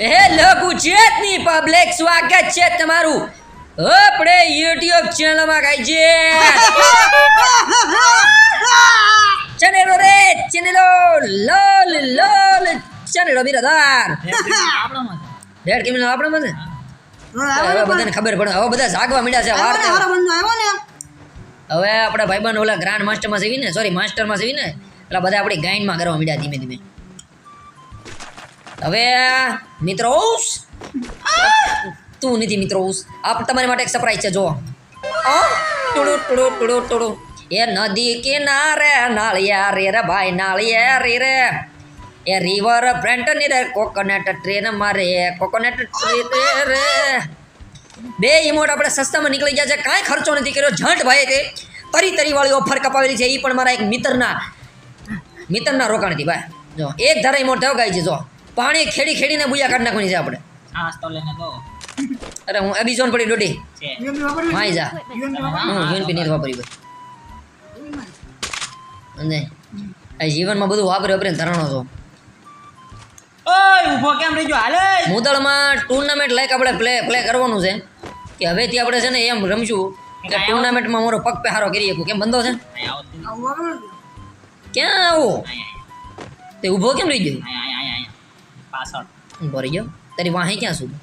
Hello ગુજરાતની public સ્વાગત છે તમારું. આપણે યુટ્યુબ ચેનલમાં કાંઈ છે. ચેનલો રે ચેનલો લોલ લોલ ચેનલો બિરાદાર. રેડ કેમિનો આપણો મને? હવે બધાને ખબર પડે. હવે બધા જાગવા મળ્યા છે વાર હવે આપણે ભાઈબંધ ઓલા ગ્રાન્ડ માસ્ટરમાં સેવી ને સોરી માસ્ટરમાં સેવી ને એટલે બધા આપણી ગાઈનમાં કરવા મળ્યા ધીમે ધીમે. હવે, મિત્રો તું નથી, મિત્રો આપ તમારી માટે એક સરપ્રાઈઝ છે જો ટુડુ ટુડુ ટુડુ ટુડુ. એ નદી કિનારે નાળિયા રે રે ભાઈ, નાળિયા રે રે. એ રિવર ફ્રન્ટની રે કોકોનટ ટ્રેન મારે કોકોનટ ટ્રેન રે. બે ઇમોટ આપણે સસ્તામાં નીકળી ગયા છે, કાંઈ ખર્ચો નથી કર્યો. ઝંટ ભાઈ તે. તરી વાળી ઓફર કપાવેલી છે એ પણ મારા એક મિત્રના મિત્રના રોકાણથી, ભાઈ. જો, એક ધારા ઇમોટ થયો ગાય છે જો. પાણી ખેડી ખેડીને બુયા કાઢી નાખવાની છે આપણે. છાસ તો લઈને તો. અરે હું એબીઝોન પડી દોઢી. માય માઈ જા હું યુએનપી નહીં વાપરી ભાઈ અને આ જીવનમાં બધું વાપરે વાપરીને ધરાણો છો ઓય ઊભો કેમ રહી ગયો? હાલે. મુદળમાં ટુર્નામેન્ટ લાઈક આપણે પ્લે પ્લે કરવાનું છે. કે હવેથી આપણે છે ને એમ રમશું કે ટુર્નામેન્ટમાં મારો પગ પે હારો કરી શકું. કેમ બંધો છે? ક્યાં આવો? તે ઊભો કેમ રહી ગયો? પાછળ. ઊભો ગયો. તારી વાહે ક્યાં સુધી?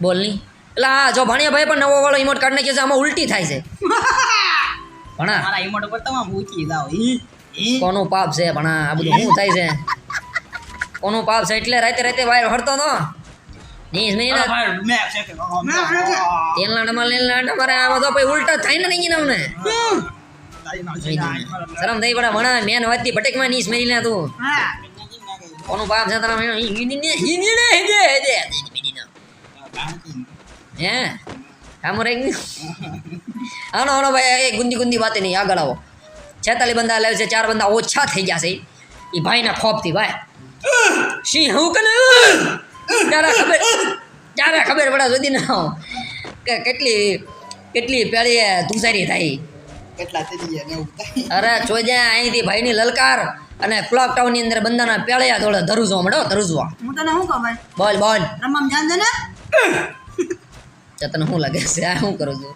બોલની એટલે આ જો ભણ્યા ભાઈ પણ નવો વાળો ઇમોટ કાર્ડ નાખ્યો છે આમાં ઉલટી થાય છે. ભણા. મારા ઇમોટ ઉપર તમામ ઊંચી જાવ કોનું પાપ છે ભણા? આ બધું શું થાય છે? કોનું પાપ છે? એટલે રાતે રાતે વાયર હરતો તો. નીસ મેં છે કે ઓ, મેં છે. તેલના ડમા લેલના ડમા તો પછી ઉલટા થાય ને નહીં અમને. શરમ થઈ પડે ભણા મેન વાતથી ભટેકમાં નીસ મેરી લે તું. કોનું પાપ છે તારા હિન્દી હિન્દી ને હિન્દી હિન્દી હે? આમ રે આનો આનો ભાઈ એ ગુંદી ગુંદી વાતે નહીં આગળ આવો. છેતાલી બંદા લાવે છે ચાર બંદા ઓછા થઈ ગયા છે. એ ભાઈના ખોપથી ભાઈ. સિંહ હું કને ત્યારે ખબર ત્યારે ખબર પડે સુધી ના કે કેટલી કેટલી પેલી તુસારી થાય. કેટલા અરે ચોજ્યા અહીંથી ભાઈની લલકાર. અને ક્લોક ટાઉનની અંદર બંદાના પેળ્યા થોડા ધરુજવા મળો ધરુજવા હું તને શું કહું ભાઈ? બોલ બોલ. રમમ જાન દે ને. તને શું લાગે છે? આ શું કરું છું?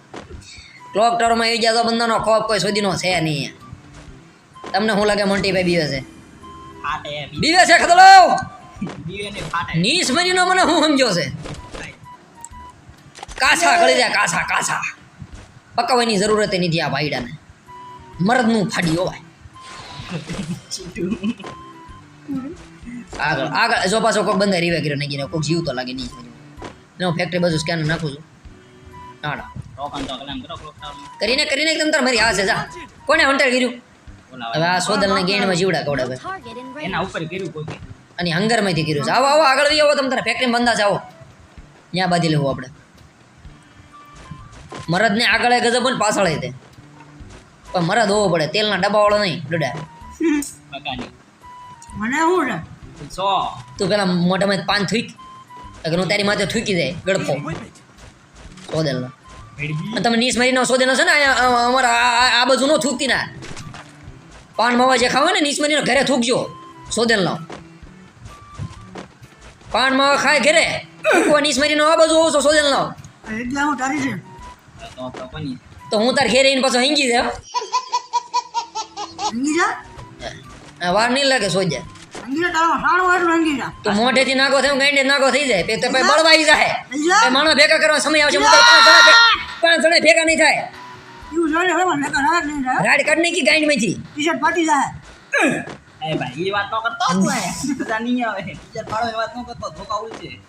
ક્લોક ટાવરમાં આવી ગયા તો બંદાનો ખોપ કોઈ સુધીનો છે નહીં. તમને શું લાગે મોન્ટીભાઈ બીવે છે? બીવે છે ખતલો નીસ મરીનો મને શું સમજો છે? કાછા ગળી જાય કાછા કાછા પકવવાની જરૂરત નથી આ ભાઈડાને મરદનું ફાડી હોવાય આગળ આગળ જો પાછો કોઈક બંધ રીવે કર્યો નહીં કોઈક જીવ તો લાગે નહીં ને ફેક્ટરી બાજુ સ્કેનર નાખું છું. નાડા કરીને કરીને એકદમ તાર મારી આ છે જા. કોને હંટર કર્યું? હવે આ સોદલને ગેણમાં જીવડા કવડાવે એના ઉપર કર્યું કોઈ અને હંગરમાંથી કર્યું છે. આવો આવો આગળ વી આવો તમે તારે ફેક્ટરી બંધા આવો ત્યાં બાંધી લેવું આપણે. મરદને આગળ ગજબ ને પાછળ તે પણ મરદ હોવો પડે તેલના ડબ્બાવાળો નહીં ડોડા. બગાડી મને શું છે? સો. તું પેલા મોઢામાં પાન થૂક. અગર હું તારી માથે થૂકી જાય ગળફો. સોદેલનો તમે નીસ મારીનો સોદેનો છે ને અમારા આ- બાજુ નો થૂકતી ના. પાન માવા જે ખાવ ને નીસ મારીનો ઘરે થૂકજો. સોદેલનો પાન માવા ખાય ઘરે. કોઈ નીસ મારીનો આ બાજુ હોવો છો સોદેલનો એટલે હું તારી છે? તો તો કોની? તો હું તાર ઘેરે આવીને પાછો હિંગી જાય હિંગી જા? વાર નહીં લાગે સોજે. તો મોઢેથી નાગો થાય ગાંડે નાગો થઈ જાય. તો પછી બળવાઈ જાય માણસ ભેગા કરવા સમય આવશે પાંચ જણા ભે- પાંચ જણા ભેગા નહીં થાય. રાડ જ નહીં કી ગાંડ મેથી ટી શર્ટ ફાટી જાય એ ભાઈ એ વાત ન કરતો તું બધા નહીં આવે. ટીચર પાડો એ વાત ન કરતો ધોકા ઉલટે.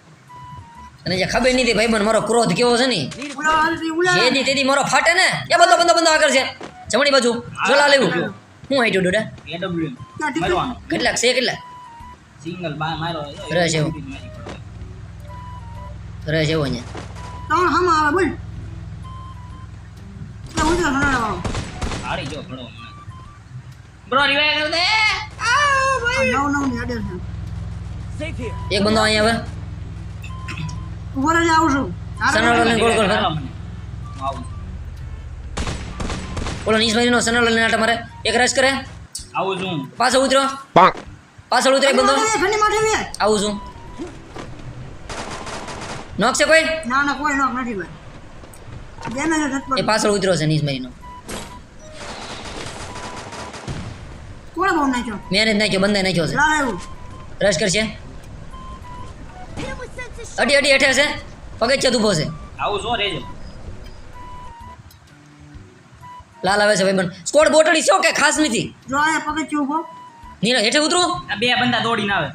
અને જે ખબર નહીં ભાઈ મારો ક્રોધ કેવો છે ને? તેથી મારો ફાટે ને એ બધો બધો બધો આગળ છે. જમણી બાજુ જોલા લેવું. હું હાઈટું ડોડા એડબ્લ્યુ ના, છે. મારવાનો કેટલાક છે કેટલા સિંગલ બા મારો રહે છે એવું. છે ઓને અહીંયા ત્રણ હામાં આવે બોલ એટલે હું તો હરાડવાનો. હારી જો ઘડો બ્રો રિવાઇવ કર દે આ નવ નવની છે એક બંદો અહીંયા આવે ઊભો આવું છું સનોડો લઈને ગોળ ગોળ ફરે. હું બોલો નીસ મારીનો સનોડો લઈને આટા મારે એક રસ કરે. આવું છું. પાછો ઉતરો. પાછળ ઉતરે લે આવું છું. નોક છે કોઈ? ના ના કોઈ નોક નથી ભાઈ. છે એ પાછળ ઉતરો છે મારીનો. કોણે નાખ્યો? મેં જ નાખ્યો બંને નાખ્યો છે. રશ કરશે. અડી અડી હેઠે છે ઊભો છે. આવું જો રેજો લાલ આવે છે ભાઈ બન સ્કોડ બોટડી છે કે ખાસ નથી? જો આ પગથિયું ઊભો. નીરજ હેઠે ઉતરો? આ બે બંદા દોડીને આવે.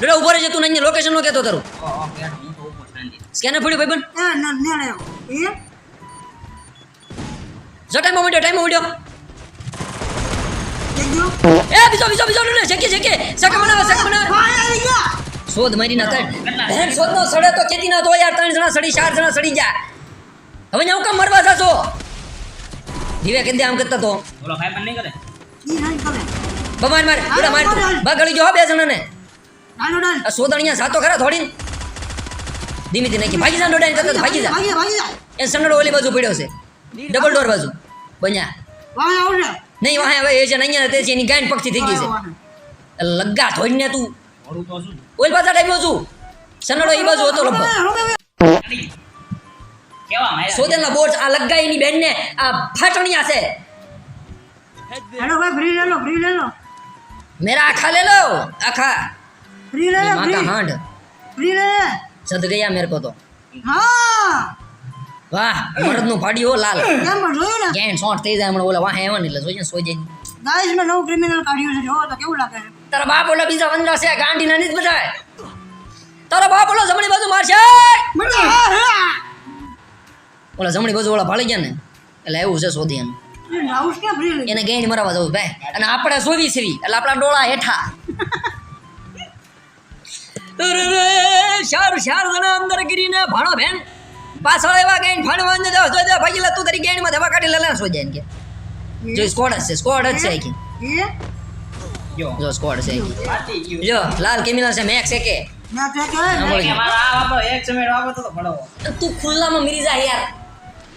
બેટા ઊભો રહેજે તું અહીંયા લોકેશન નો કહેતો તારું. ઓ ઓ બેઠો હું તો ઉપર શાંતિ સ્કેનર પડ્યું ભાઈ બન ના ન- નેળે એ? જો ટાઈમ મીડિયો ટાઈમ મીડિયો એ બીજો બીજો બીજો ને જકે જકે સક બનાવે સક બનાવે. શોધ મારી ના કર બહેન શોધ નો સડે તો કેતી ના તો યાર ત્રણ જણા સડી ચાર જણા સડી જા હવે હું કામ મરવા જાશો? દીવે કેદે આમ કરતા તો. બોલો ભાઈ પણ નહીં કરે? ઈ નહીં કરે. બમાર માર બેટા માર. બગડી જો બે જણાને. આ સોદણિયા સાતો ખરા થોડી ધીમે ધીમે કે ભાગી જા ડોડાઈ કરતા ભાગી જા. ભાગી જા એ સન્નડો ઓલી બાજુ પડ્યો છે. ડબલ ડોર બાજુ. બન્યા. વાહ આવશે નહીં વાહ હવે એ છે ને અહીંયા તે છે એની ગાંઠ પક્ષી થઈ ગઈ છે. લગ્ગા થોડી થોડીને તું ઓલ ઓલી પાછા ટાઈમ છું. સન્નડો એ બાજુ હતો લગભગ. સોદેલના બોટ આ લગ્ગા બેન ને આ ફાટણિયા છે. હેલો ભાઈ ફ્રી લે લો ફ્રી લે લો મેરા આખા લે લો આખા. ફ્રી લે લો ફ્રી. હાંડ. ફ્રી લે. સદ ગયા મેરે કો તો. હા. વાહ મરદનું ફાડી હો લાલ. કેમ પણ જોયું ને કેન શોટ થઈ જાય હમણાં ઓલા વાહે આવે ને એટલે જોઈ સોઈ જાય ગાઈસ મે નવું ક્રિમિનલ કાઢ્યું છે જો તો કેવું લાગે તારા બાપ ઓલા બીજા વંદરા છે ગાંડી ના નથી બધાય. તારા બાપ ઓલો જમણી બાજુ મારશે. મને હા હા. ઓલા જમણી બાજુ ઓલા ભાળી ગયા ને એટલે એવું છે સોધિયાનું એને ગેંડ મરાવા જવું ભાઈ. અને આપણે શોધી શ્રી એટલે આપણા ડોળા હેઠા. શાર શાર જણા અંદર ગીરીને ભાણો બેન. પાછળ એવા ગેંડ ફાણવા અંદર જાવ જોઈ દે ભાઈ તું તારી ગેંડમાં ધવા કાઢી લે લે એમ જાય કે. જો સ્કોડ છે સ્કોડ જ છે કે જો જો સ્કોડ છે જો લાલ કેમિનલ છે મેક્સ એકે. ના તે કે કે મારા આ વાપરો એક સમય વાપરતો તો ભણો તું ખુલ્લામાં મરી જા યાર.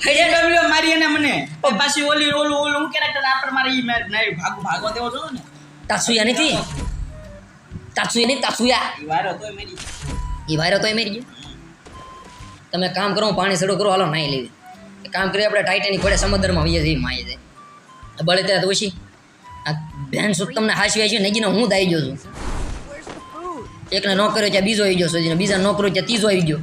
ડબલ્યુ મારી એને મને. પાછી ઓલી ઓલું ઓલું હું કેરેક્ટર આપણ મારે ઈ મેં નહીં ભાગો ભાગો દેવો છો ને. તાસુયા નથી? તાસુયા નહીં તાસુયા. ઈ વારો તોય મેરી મરી ગયો? તમે કામ કરો પાણી સડો કરો હાલો નાઈ લેવી. કામ કરી આપણે ટાઈટેનિક પડે સમુદ્રમાં આવીએ છીએ માય જાય બળે ત્યાં તો ઓછી. આ બેન શું તમને હાસવી આવી છે? નગીનો હું દાઈ ગયો છું. એકને નો છે ત્યાં બીજો આવી ગયો બીજા નો છે ત્યાં ત્રીજો આવી ગયો.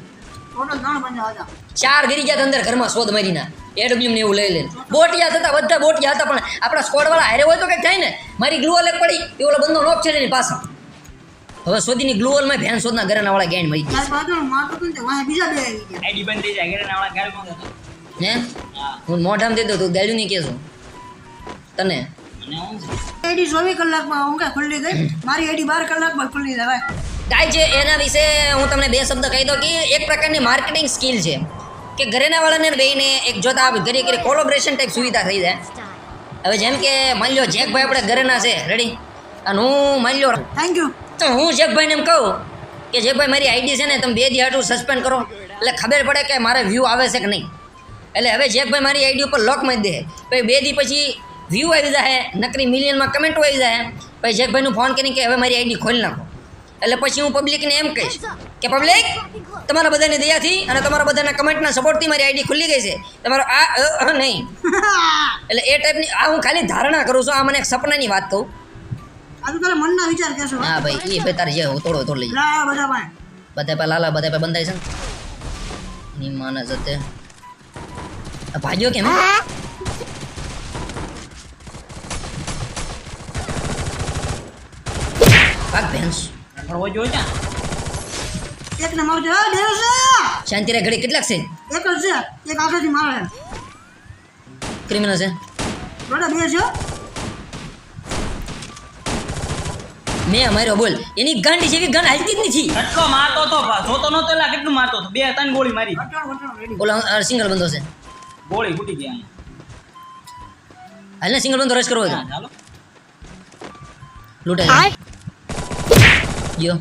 ચાર ગીરી ગયા અંદર ઘરમાં શોધ મારીના એડબ્લ્યુ ને એવું લઈ લઈને. બોટિયા હતા બધા બોટિયા હતા પણ આપણા સ્કોડ વાળા હારે હોય તો કંઈક થાય ને મારી ગ્લુ અલગ પડી એ ઓલો બંદો નોક છે ને એની પાછળ હવે સોદીની ગ્લુઅલમાં ભેન શોધના ઘરના વાળા ગેન મરી ગયા. હે? હા. મોઢામાં દે દો તું ગાડ્યું નહીં કહેશું તને? એડી આઈડી ચોવીસ કલાકમાં ઊંઘા ખુલ્લી ગઈ મારી આઈડી બાર કલાકમાં ખુલ્લી જાય કાંઈ છે એના વિશે હું તમને બે શબ્દ કહી દઉં કે એક પ્રકારની માર્કેટિંગ સ્કિલ છે. કે ઘરેના વાળાને બેને એક જોતા ઘરે ઘરે કોલોબરેશન ટાઈપ સુવિધા થઈ જાય. હવે જેમ કે માની લો જેકભાઈ આપણે ઘરેના છે. રેડી અને હું માની લો થેન્ક યુ તો હું જેકભાઈને એમ કહું કે જેકભાઈ મારી આઈડી છે ને તમે બે દી હાટું સસ્પેન્ડ કરો. એટલે ખબર પડે કે મારે વ્યૂ આવે છે કે નહીં. એટલે હવે જેકભાઈ મારી આઈડી ઉપર લોક મારી દે. પછી બે દી પછી વ્યૂ આવી જાય. નકરી મિલિયનમાં કમેન્ટો આવી જાય. પછી જેકભાઈનું ફોન કરીને કે હવે મારી આઈડી ખોલી નાખો. એટલે પછી હું પબ્લિકને એમ કહીશ કે પબ્લિક તમારા બધાની દયાથી અને તમારા બધાના કમેન્ટના સપોર્ટથી મારી આઈડી ખુલ્લી ગઈ છે. તમારો આ નહીં. એટલે એ ટાઈપની આ હું ખાલી ધારણા કરું છું. આ મને એક સપનાની વાત કહું. તો મનના વિચાર કહેશો. હા ભાઈ એ ભાઈ તારે જે તોડો તોડ લઈ બધા પા લાલા બધા પા બંધાય છે ને. ની માને જતે ભાગ્યો કેમ? ભાગ ભેંસ. ફરવો જોઈએ ને એક નંબર હા દેવ છે. શાંતિ રે ઘડી કેટલાક છે? એક જ છે. એક આગળથી મારે. ક્રિમિનલ છે. જોડે બે છે. મેં માર્યો બોલ. એની ગાંડી જેવી ગન હાલતી જ નથી. અટકો મારતો તો જોતો નતો એટલે કેટલું મારતો હતો? બે ત્રણ ગોળી મારી. વટણ વટણ રેડી ઓલા સિંગલ બંધો છે. ગોળી ફૂટી ગઈ હાલ ને સિંગલ બંધો રશ કરવો હતો હા, ચાલો લૂંટે ગયો.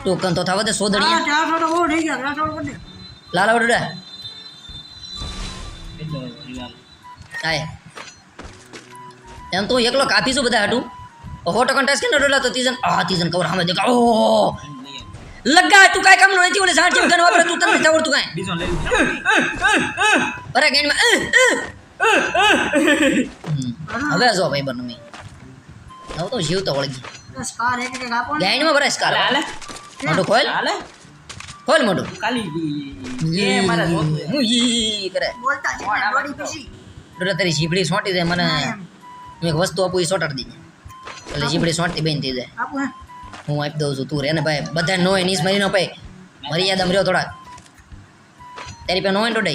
ટોકન તો થવા દે હા સોદડિયા ચારસો તો બહુ થઈ ગયા ચારસો કરી દે લાલા વડોડા. આય. એમ તો એકલો કાપી છું બધા હાટું. હો ટકા ટચ કે નડોલા તો તીજન આ તીજન કવર સામે દેખા ઓ લગા તું કાઈ કામ નો નથી ઓલે સાણ ગન વાપરે તું તને આવડતું કાઈ? બીજો લઈ અરે ગેનમાં હવે જો ભાઈ બન હવે તો જીવ તો વળગી સ્કાર કાર એક એક આપો ને. ગાઈડમાં ભરે સ્કાર હાલે મોટું ખોલ. હાલે ખોલ મોટું. કાલી એ મારા મોટું હું ઈ કરે. બોલતા છે દોડી પછી. ડોડા તારી જીભડી સોંટી દે મને હું એક વસ્તુ આપું એ સોટાડી દીધી એટલે જીભડી સોંટતી બેન થઈ જાય. આપું હું. આપી દઉં છું તું રે ને ભાઈ. બધા નો હોય મરી નો ભાઈ મર્યાદા રહ્યો થોડા તારી પાસે નો હોય ને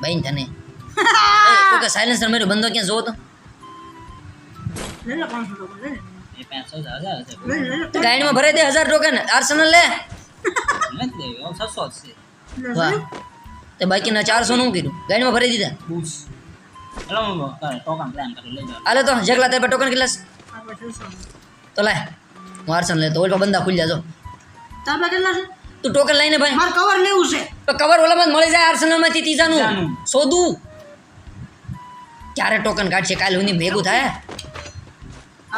ભાઈ તને. તું કે સાયલેન્સર માર્યું બંધો ક્યાં જોવો તો? ગાઈડમાં ભરાઈ દે હજાર ટોકન આર્સેનલ લે. જ. તે બાકીના ચારસો નું કર્યું ગાઈડમાં ભરાઈ દીધા? હાલો તો જેકલા તારે ટોકન પ્લાન કરી લઈ જાઓ તો જગલા તારી ટોકન કેટલા. તો લાય હું આર્સેનલ લેતો ઓલ બંદા ખુલી જાજો. તાર કેટલા છે? તું ટોકન લઈને ભાઈ. મારે કવર લેવું છે. તો કવર ઓલામાં મળી જાય આર્સેનલમાંથી ત્રીજાનું. ત્રીજાનું. શોધું ક્યારે ટોકન કાઢશે? કાલે હું ભેગું થાય.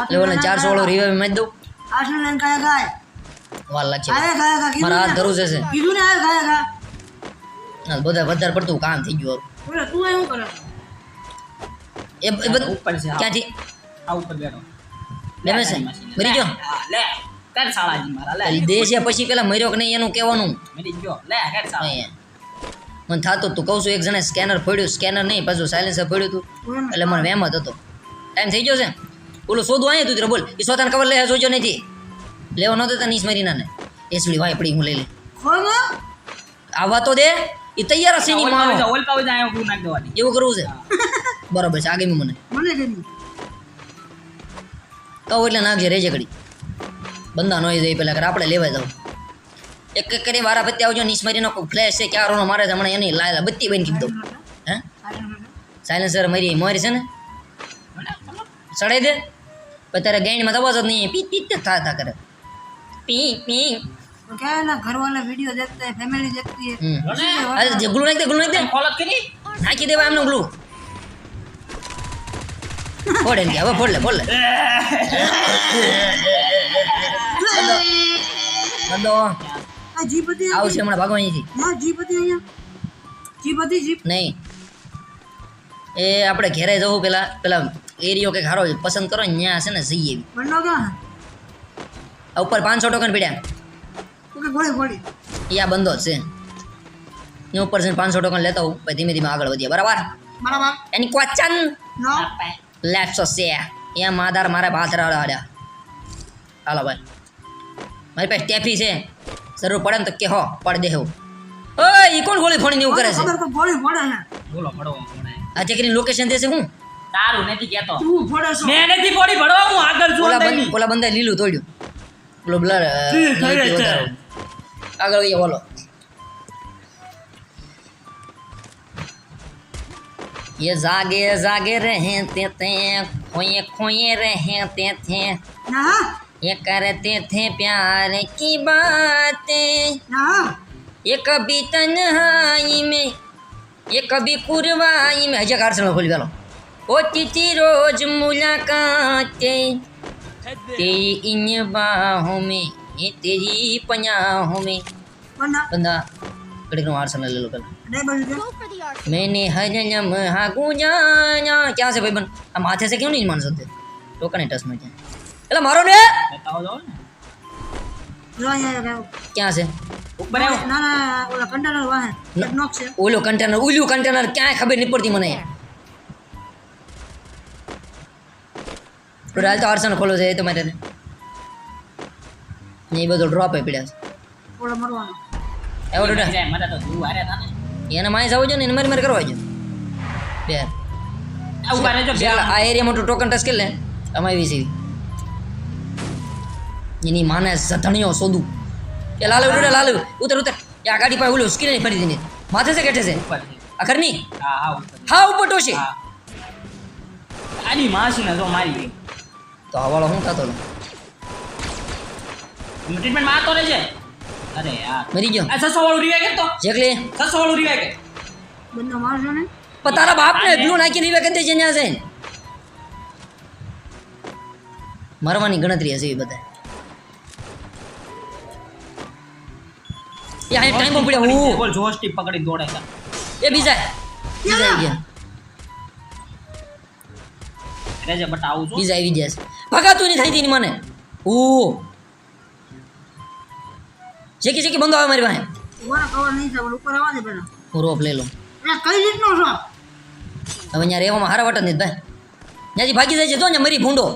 એટલે ઓલે ચારસો વાળો રિવાઈવમાં દઉં. આઠસો લઈને ગાય ગાય વાર લાગશે. ગાય ગાય ગાય મારા હાથ ધરું ને કીધું ને આ ગાય ગાય ના, બધા વધારે પડતું કામ થઈ ગયું બોલે તું અહીં કરે? એ એ બધું ઉપર છે ક્યાંથી? આ ઉપર બેઠો. બેમે છે? મરી ગયો? લે. કાઢ સાળાજી મારા લે. પેલી પછી પેલા મર્યો કે નહીં એનું કહેવાનું. મરી ગયો. લે કાઢ સાળા મને થતું તું કહું છું એક જણે સ્કેનર ફોડ્યું. સ્કેનર નહીં પાછું સાયલેન્સર ફોડ્યું તું. એટલે મને વહેમત હતો. ટાઈમ થઈ ગયો છે? ઓલું શોધવું અહીંયા તું બોલ. એ સોતાને કવર લે જોજો નથી લેવા નહોતો તો નીસ મરીના ને એસડી વાય પડી હું લઈ લે આવવા તો દે. એ તૈયાર હશે ની માં ઓલ પાવ જાય એવું નાખ દેવાની. એવું કરવું છે? બરાબર છે આગળ મને. મને કહું એટલે નાખજે રેજે ઘડી. બંદા નો જાય પેલા કરે આપણે લેવા જાવ એક એક કરી વારા પત્તી આવજો નીસ મારીનો કોઈ ફ્લેશ છે ક્યાં રોનો મારે હમણાં એની લાયલા બત્તી બની કીધું હે? સાયલેન્સર મારી મારી છે ને? ચડાઈ દે. પછી તારે ગાઈડમાં અવાજ જ નહીં પી પી જ થા થા કરે પી પી तो क्या है ना घर वाले वीडियो देखते हैं फैमिली देखती है હમ इसीलिए होता અરે જે ગ્લુ નાખી દે ગ્લુ નાખી દે ફોલો કરી નાખી દેવા એમનું ગ્લુ ફોડ એમ કે હવે ફોડ લે ફોડ લે બંધો આ જીપ હતી આવશે હમણાં ભાગવા અહીંથી ના જીપ હતી અહીંયા જીપ હતી જીપ નહીં એ આપણે ઘેરે જવું પેલા પેલા એરિયો કે હારો પસંદ કરો ને ત્યાં છે ને જઈએ. આ ઉપર પાંચસો ટોકન પીડ્યા. ઓકે ગોળી ગોળી. એ આ બંધો છે. એની ઉપર છે પાંચસો ટોકન લેતા હું પછી ધીમે ધીમે આગળ વધીએ. બરાબર? બરાબર એની ક્વેશ્ચન લેફ્ટ છે સે એ માધાર મારે બાથરા હાડ્યા હાલો ભાઈ. મારી પાસે ટેફી છે. જરૂર પડે ને તો કે હો પડ દે હું ઓય ઈ કોણ ગોળી ફોડીને એવું કરે છે? ગોળી ફોડે બોલો પડવો પડે આ ચકરીની લોકેશન દેશે હું તારું નથી કેતો તું ફોડે છો મેં નથી પડી ભણવા હું આગળ છું ઓલા અંદરની. બંધ ઓલા બંદે લીલું તોડ્યું ઓલો બ્લર જી, ખરે છે. આગળ વઈએ બોલો ये जागे जागे रहते थे खोए खोए रहते थे ના હા ये करते थे प्यार की बातें ના હા ये कभी तन्हाई में ये कभी कुरवाई में। अच्छा, हजा कारसलो खोल गलो ओ थी रोज मुलाकातें। तेरी इन बाहों में ये तेरी पन्याहों में। बंदा। कड़क आरसनल ले लो कल मैंने हर लम्हा गुजारा क्या से भाई बन? हम माथे से क्यों नहीं मान सकते? टोकन है टस में क्या? मारो ने। क्या से? છે ના ના ઓલા કંટેનર વાહે નોક છે. ઓલો કન્ટેનર ઓલું કન્ટેનર ક્યાંય ખબર નહીં પડતી મને. હાલ તો આર્સન ખોલો છે એ તો મારે ને. એ બધો ડ્રોપ એ પડ્યા ઓલા મરવાનો છે એવો ડોડા મને તો હારે એને માય જવું જો ને એને મારી મારી કરવા જો. બે. આ ઊભા રહેજો બે. આ એરિયા મોટો ટોકન ટચ કરી લે. અમારી વીસી એની માને સધણીઓ શોધું એ લાલુ ઉડે લાલુ ઉતર ઉતર. એ આ ગાડી પાસે ઓલું સ્કીન નહીં ફરી દીધી માથે છે કેઠે છે ઉપરની હા હા ઉપર હા ઉપર ટોશે આની આની માસીને જો મારી. ગઈ તો હવાળો હું થતો ટ્રીટમેન્ટમાં રહે છે? અરે યાર. મરી ગયો. આ સસો વાળું રિવાય કે તો? જેકલે. સસો વાળું રિવાય કે? બંને મારજો ને? પણ તારા બાપને બ્લુ નાખી રીવે કે તે જન્યા છે મરવાની ગણતરી હશે એ બધા એ અહીં ટાઈમ પડ્યા. હું. બોલ જોસ્ટિક પકડી દોડે છે. એ બીજા. બીજા આવી ગયા? રેજે બટ આવું છું. બીજા આવી ગયા છે. ભગાતું નહીં થાય તેની મને. ઓ જેકી જેકી બંધો આવે મારી પાસે. ઊભા કવર નહીં થાય ઉપર આવવા દે પેલા. હું રોપ લઈ લઉં. કઈ રીતનો છો? હવે અહીંયા રહેવામાં હારા વટ નથી ભાઈ. ત્યાંથી ભાગી જાય છે તો ને મરી ભૂંડો.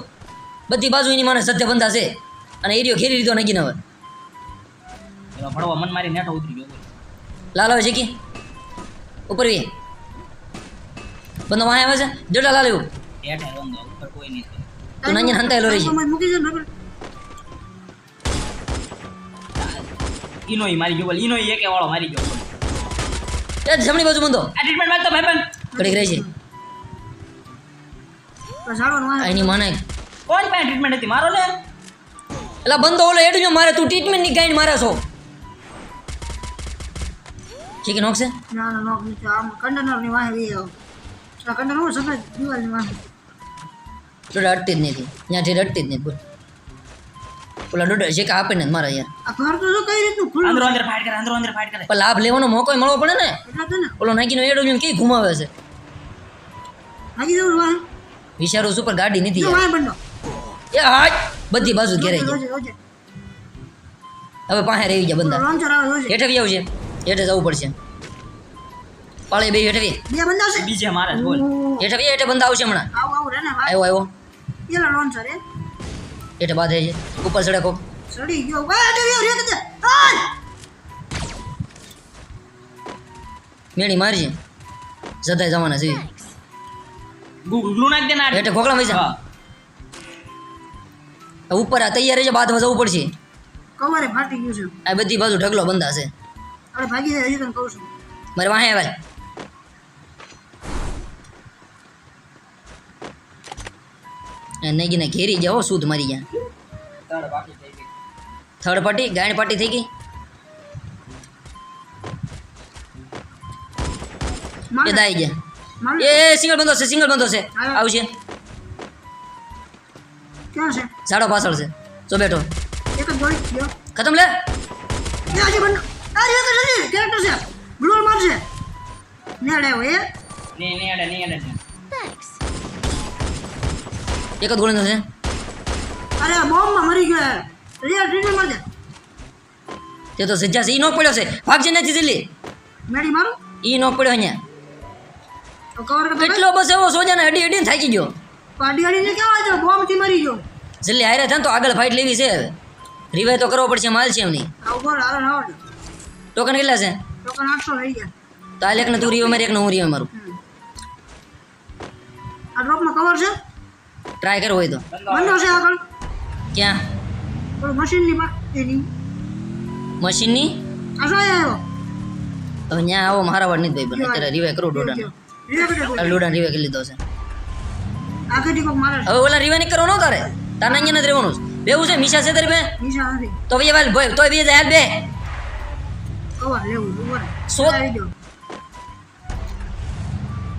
બધી બાજુ એની મને સત્ય બંધા છે. અને એરિયો ઘેરી લીધો નાખીને હવે. ભણવા મન મારી નેઠો ઉતરી ગયો લાલ આવે છે કે? ઉપર વી. બંધો વાહે આવે છે? જોડા લાલ એવું. હેઠે રોંદો ઉપર કોઈ નહીં. તું નાની હંતાયેલો રહી છે. મૂકી દે નકર. ઈનો મારી ગયો બોલ. ઈનોય એકે વાળો મારી ગયો એ જમણી બાજુ બંધો આ ટ્રીટમેન્ટ મારતો ભાઈ પણ કડીક રહી છે. એની મને. કોણ પાસે ટ્રીટમેન્ટ હતી? મારો ને? એટલે બંધો ઓલો હેડજો મારે તું ટ્રીટમેન્ટની ગાઈડ મારે છો. છે કે નોકશે ના ના નોક નીચે આમ કંડનરની વાહે વી આવો કંડનર હું સફેદ દિવાલની વાહે ડોડા અડતી જ નથી ત્યાંથી અડતી જ નથી બોલ ઓલા ડોડા છે કે આપે ને મારા યાર આ ઘર તો જો કઈ રીતનું ખુલ્લું અંદરો અંદર ફાઇટ કરે અંદરો અંદર ફાઇટ કરે પણ લાભ લેવાનો મોકો મળવો પડે ને એટલે તો ને ઓલો નાખીને એડો જોઈને કઈ ઘુમાવે છે ભાગી જવું વાહે વિચારું છું પણ ગાડી નથી. વાહે બંધો એ હાટ બધી બાજુ ઘેરાઈ રોજે હવે પાસે રહી ગયા બંદા હેઠે બી આવશે હેઠે જવું પડશે. પાળે બે હેઠે બી બે બંધા છે બીજે મારે બોલ. હેઠે બે હેઠે બંદા આવશે હમણાં. આવું આવું રે ભાઈ આવ્યો આવ્યો પેલા લોન્ચર એ હેઠે બાંધે છે. ઉપર ચડે કોક. સડી ગયો. રે જતાય જવાના છે. ગ્લુ નાખ દે ના હેઠે ખોખલા મજા ઉપર આ તૈયાર છે બાદમાં જવું પડશે. કવરે ફાટી ગયું છે. આ બધી બાજુ ઢગલો બંધા છે અરે ભાગી જાય હજી તને કહું છું મારે વાહે આવે નહીં ગીને ઘેરી જાઓ શુદ્ધ મારી ગયા તારે બાકી થઈ ગઈ. થર્ડ પાર્ટી ગાયણ પાર્ટી થઈ ગઈ એ મારે દાઈ ગયા મારે એ સિંગલ બંધો છે સિંગલ બંધો છે હા. આવશે ક્યાં છે ઝાડો પાછળ છે જો બેઠો એક જ ગોળી ગયો ખતમ લે એ હજી બંધ અરે એક જ હજી કેરેક્ટર છે ગ્લોલ મારશે નેડ ને ને અડે ને અડે એક જ ગોળીનો છે અરે બોમ્બમાં મરી ગયો રિયલ ટ્રીટમેન્ટ મારજે તે તો સજ્જા છે જલ્દી તો સોજાને અડી અડીને ગયો કેવા ગયો જલ્દી થાય તો આગળ ફાઇટ લેવી છે રિવાય તો કરવો પડશે માલ છે એમની આવો ઉપર હારે ટોકન કેટલા છે? ટોકન 800 લઈ ગયા તો આ લેખને તું રીવે મારી એકને હું રીવે મારું. આ ડ્રોપમાં કવર છે? ટ્રાય કર હોય તો. બંધો છે આગળ. ક્યાં? ઓલું મશીનની એની. મશીનની? આ શું આવ્યો તો ત્યાં આવો મારા વાડ નથી ભાઈ બને. અત્યારે રીવે કરું ડોડાને. ડોડાને રીવે કરી લીધો છે. હવે ઓલા રીવે નહીં કરવાનો તારે તારે અહીંયા નથી રહેવાનું. બેવું છે મીશા છે તારી બે તો ભાઈ ભાઈ તોય બે જાય બે. કવર લેવું ઉપર આવી ગયો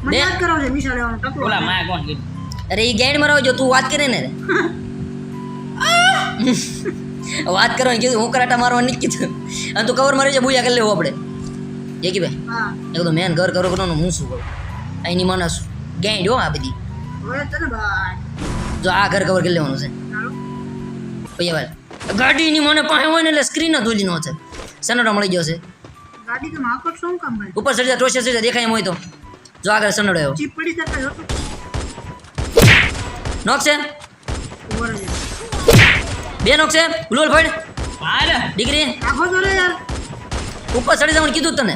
મને ઓલા કોણ કીધું? અરે એ ગાઈડ મારો જો તું વાત કરે ને. વાત કરવાની કીધું હું કરાટા મારવા નથી કીધું. અને તું કવર મારી છે બુયા કરી લેવું આપણે. એ કે ભાઈ? હા. એ તો મેન ઘર કરો કરવાનું હું શું કરું? અહીંની માણસ ગેડ હો આ બધી. જો આ ઘર કવર કરી લેવાનું છે. ભાઈ ભાઈ ગાડીની મને પાસે હોય ને એટલે સ્ક્રીન જ ધોલી નો છે. સનડો મળી ગયો છે? ગાડી તમે આખો શું કામ ભાઈ ઉપર ચડી જા ટોશે ચડી જા દેખાય એમ હોય તો. જો આગળ સનડો ચીપ પડી જતા હતો નોક છે? ઉપર બે નોક છે? ગુલોલ ફડ. મારે ડિગ્રી આખો તો રે યાર. ઉપર ચડી જવાનું કીધું તને.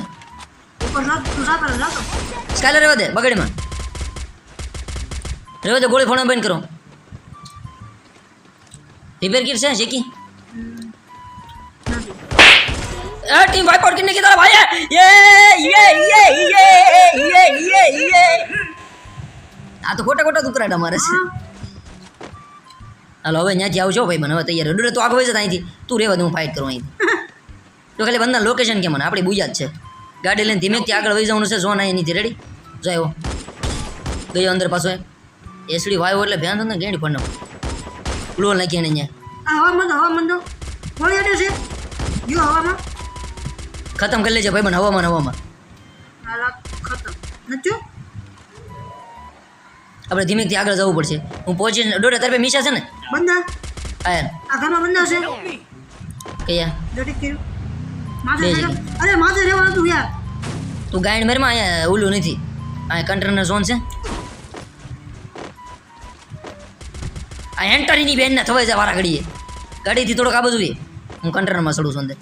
ઉપર જા તું સાતા રે જાતો સ્કાયલર રહેવા દે બગાડીમાં. રહેવા દે ગોળી ફોન બંધ કરો. રિપેર કિટ છે શેકી? નથી એ ટીમ વાઇપ આઉટ કરને की तरफ आया ये ये ये ये ये ये ये આ તો ખોટા ખોટા દુકરાટા મારે છે હા હાલો હવે ત્યાંથી આવજો ભાઈ મને હવે તૈયાર ડોડે તો આગળ વહી જતા અહીંથી તું રહેવા દે હું ફાઇટ કરું અહીંથી તો ખાલી બંધા લોકેશન કે મને આપણી બુજા જ છે ગાડી લઈને ધીમેથી આગળ વહી જવાનું છે ઝોન અહીં નીચે રેડી જો આવ્યો ગયો અંદર પાછો એસડી વાયો એટલે ભ્યાન થઈને ગેડી પણ ગ્લોલ નાખી એને અહીંયા આ હવા મંદો હવા મંદો ગોળી અડે છે ગયો હવામાં ખતમ કરી લેજે ભાઈ હવામાં હવામાં આપણે ધીમે થી આગળ જવું પડશે. હું પહોંચી દોઢે તારે મીશા છે ને? બંદા હા આ ઘરમાં બંદા છે કયા? ડેટિક કર્યું માથે અરે માથે રહેવાનું હતું યાર. તું ગાઈડ મેરમાં અહીંયા ઓલું નથી. આ કન્ટેનર ઝોન છે. આ એન્ટરીની બેનને થવાય છે વારા ઘડીએ. ગાડીથી થોડોક આ બધું એ. હું કન્ટેનરમાં ચડું છું અંદર.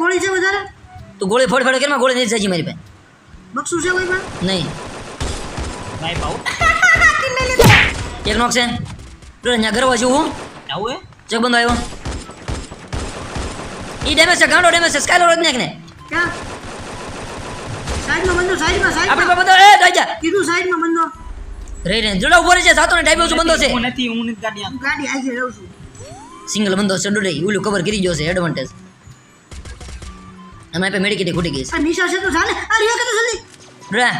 ગોળી છે વધારે? તું ગોળી ફોડ ફોડ કેમાં ગોળી નથી સાચી મારી પાસે બક્ષું છે કોઈ પણ નહીં ભાઈ ભાવ એક નોક છે જો અહીંયા ગરવા જેવું હું આવું હે ચેક બંધો આવ્યો ઈ ડેમેજ છે ગાંડો ડેમેજ છે સ્કાયલો રોજ નાખ ને ક્યાં સાઈડમાં બંધો સાઈડમાં આપણી સાઈડમાં પાસે બધો એ દાજા કીધું સાઈડમાં બંધો રહી રહી જોડા ઊભો રહી છે સાતો ને ટાઈપ છું બંધો છે હું નથી હું નથી ગાડી હું ગાડી આજે રહું છું સિંગલ બંધો છે ડોડે ઓલું કવર કરી ગયો છે એડવાન્ટેજ ખૂટી ગઈ છે. આ નિશા છે તો ચાલે. આ રિયા કે તો જલ્દી? ડોડા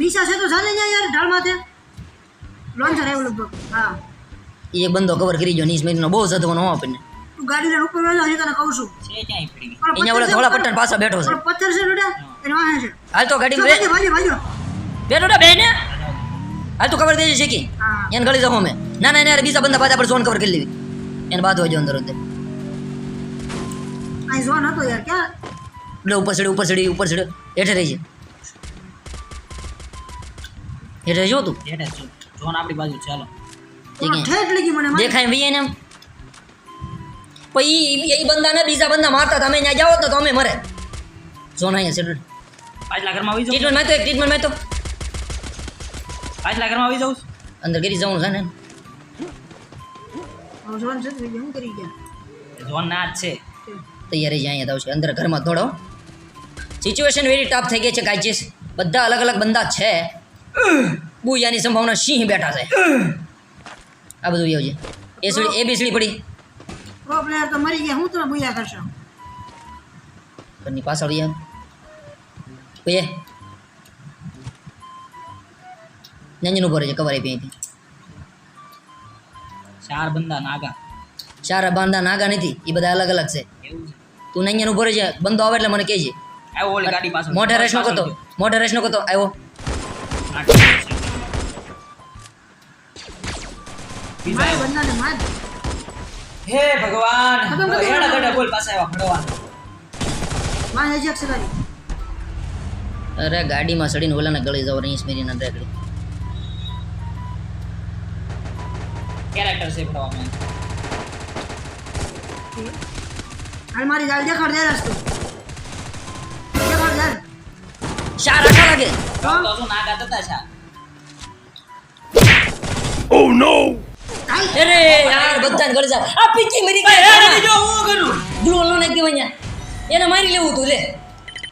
નિશા છે તો ચાલે ન્યા યાર ઢાળ માથે લોન્ચર આવ્યું લગભગ. હા. એ બંદો કવર કરી જો નીસ મેરીનો બહુ જધવાનો હો આપણને તું ગાડી લઈને ઉપર બેસો હજી તને કહું છું. છે ક્યાંય પડી અહીંયા ઓલા ધોળા ઉપર. પાછા બેઠો છે. પથ્થર છે ડોડા એનો આ છે. હાલ તો ગાડી જો, બે. ભાજો ભાજો બે ડોડા બે ને હાલ તો કવર દેજે શીખી એને ગળી જાઉં અમે. ના ના ના બીજા બંદા પાછા પર ઝોન કવર કરી લેવી. એને બાદ હોય અંદર અંદર. અહીં ઝોન હતો યાર ક્યાં? એટલે ઉપર ચડી ઉપર ચડી ઉપર ચડી. હેઠે રહી છે હેઠે જો તું. હેઠે જોન આપણી બાજુ ચાલો. દેખાય એને પછી એ બંદાને બીજા બંદા મારતા તમે ત્યાં જાઓ તો અમે મરે. અહીંયા છે પાછલા ઘરમાં આવી જાઉં? ટ્રીટમેન્ટ એક ટ્રીટમેન્ટમાં તો. પાછલા ઘરમાં આવી જાઉં? અંદર કરી જવાનું છે ને છે જોન ના જ છે. તૈયારી અહીંયા છે અંદર ઘરમાં દોડો સિચ્યુએશન વેરી ટફ થઈ ગઈ છે કાંઈ બધા અલગ અલગ બંદા છે. બુયાની સંભાવના સિંહ બેઠા છે. આ બધું એવું છે એ સીડી એ બીસડી પડી? પ્રો પ્લેયર તો મરી ગયા. હું તમે ભૂયા કરશો? ઘરની પાછળ યાર. કોઈ નંજન ઊભો રહે છે કવર આપી અહીંથી. ચાર બંદા નાગા. ચાર બાંધા નાગા નથી. એ બધા અલગ અલગ છે. તું નંજન ઊભો રહે છે બંધો આવે એટલે મને કહેજે. આવ્યો ઓલી ગાડી પાછળ. મોઢે રેસ નો કતો મોઢે રેસ નો કતો આવ્યો બીજા બંદાને માર. હે ભગવાન. હેડા ગડા બોલ પાસે આવ્યા ભગવાનમાં એજેક છે તારી અરે ગાડીમાં સડીને ઓલાને ગળી જાવ રહીશ મેરીના રેકડી કેરેક્ટર છે ભણવામાં હાલ મારી જાલ દેખાડ દે રસ્તો. ચાર આખા લાગે? તો શું નાગા થતા છે? હાલ અરે યાર બધાને ગળી જાવ. આ પીકી મરી જો ગયા હું કરું? ગ્લુ નો નાખી દેવાય એને મારી લેવું તું લે.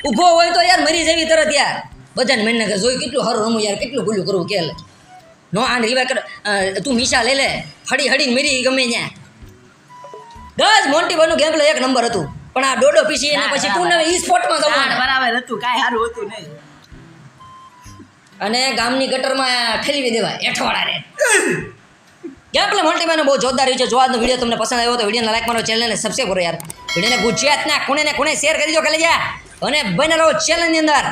ઊભો હોય તો યાર મરી જવી તરત યાર. બધાને મને કે જોઈ કેટલું સારું રમું યાર કેટલું ગુલ્યું કરવું કે નો આન રીવા કર તું મીશા લે લે. હડી હડીને મરી ગમે ત્યાં. બસ મોન્ટી બનું ગેમ એક નંબર હતું. પણ આ ડોડો પીસી એના પછી તું નવી ઈ સ્પોર્ટમાં જવાનું. બરાબર હતું કાંઈ સારું હતું નહીં. અને ગામની ગટરમાં ઠેલવી દેવાય એઠવાડા રે. ક્યાં પેલા મલ્ટીમેન બહુ જોરદાર છે જો આજનો વીડિયો તમને પસંદ આવ્યો તો વિડીયોને લાઈક મારો ચેનલને સબસ્ક્રાઈબ કરો યાર. વિડીયોને ગુજરાતના ખૂણે ને ખૂણે શેર કરી દો ખાલી જા. અને બને રહો ચેનલની અંદર.